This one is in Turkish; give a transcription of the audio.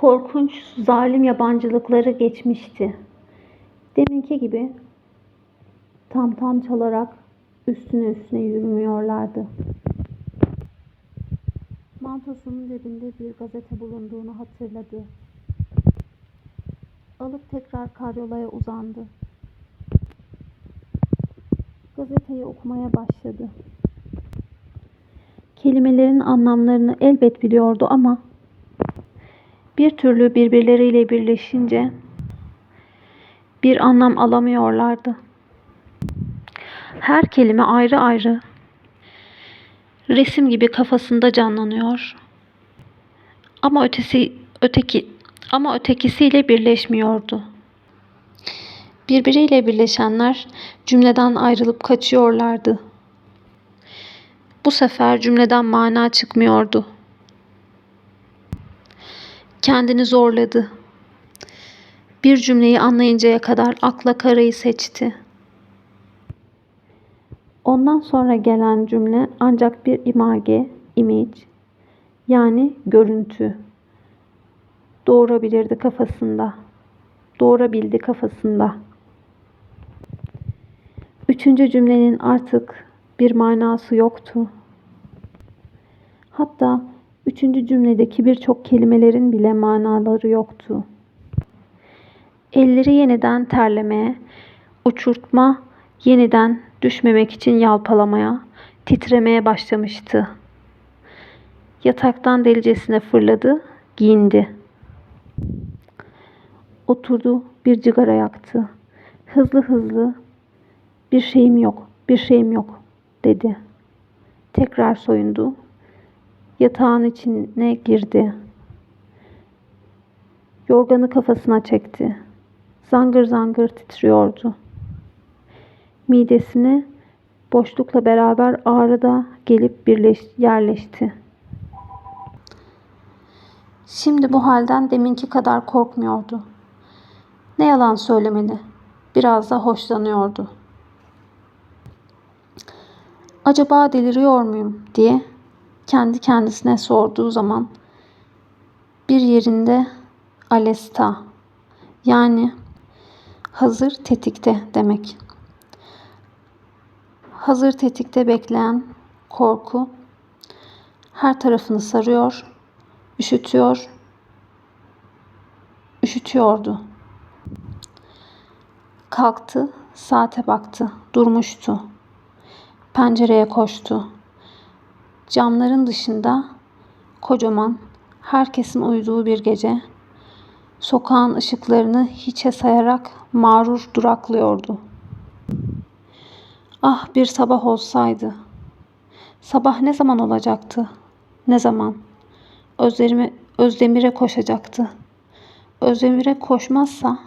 korkunç, zalim yabancılıkları geçmişti. Deminki gibi tam tam çalarak üstüne üstüne yürümüyorlardı. Mantosunun cebinde bir gazete bulunduğunu hatırladı. Alıp tekrar karyolaya uzandı. Gazeteyi okumaya başladı. Kelimelerin anlamlarını elbet biliyordu ama bir türlü birbirleriyle birleşince bir anlam alamıyorlardı. Her kelime ayrı ayrı resim gibi kafasında canlanıyor. Ama ötesi öteki ama ötekisiyle birleşmiyordu. Birbiriyle birleşenler cümleden ayrılıp kaçıyorlardı. Bu sefer cümleden mana çıkmıyordu. Kendini zorladı. Bir cümleyi anlayıncaya kadar akla karayı seçti. Ondan sonra gelen cümle ancak bir image, image yani görüntü doğurabilirdi kafasında. Doğurabildi kafasında. Üçüncü cümlenin artık bir manası yoktu. Hatta üçüncü cümledeki birçok kelimelerin bile manaları yoktu. Elleri yeniden terlemeye, uçurtma yeniden düşmemek için yalpalamaya, titremeye başlamıştı. Yataktan delicesine fırladı, giyindi. Oturdu, bir cigara yaktı. Hızlı hızlı, bir şeyim yok, bir şeyim yok, dedi. Tekrar soyundu. Yatağın içine girdi. Yorganı kafasına çekti. Zangır zangır titriyordu. Midesine boşlukla beraber ağrı da gelip birleş, yerleşti. Şimdi bu halden deminki kadar korkmuyordu. Ne yalan söylemeli, biraz da hoşlanıyordu. Acaba deliriyor muyum diye kendi kendisine sorduğu zaman bir yerinde alesta yani hazır tetikte demek. Hazır tetikte bekleyen korku her tarafını sarıyor, üşütüyor, üşütüyordu. Kalktı, saate baktı, durmuştu. Pencereye koştu. Camların dışında kocaman, herkesin uyuduğu bir gece sokağın ışıklarını hiçe sayarak mağrur duraklıyordu. Ah bir sabah olsaydı. Sabah ne zaman olacaktı? Ne zaman? Özdemir'e koşacaktı. Özdemir'e koşmazsa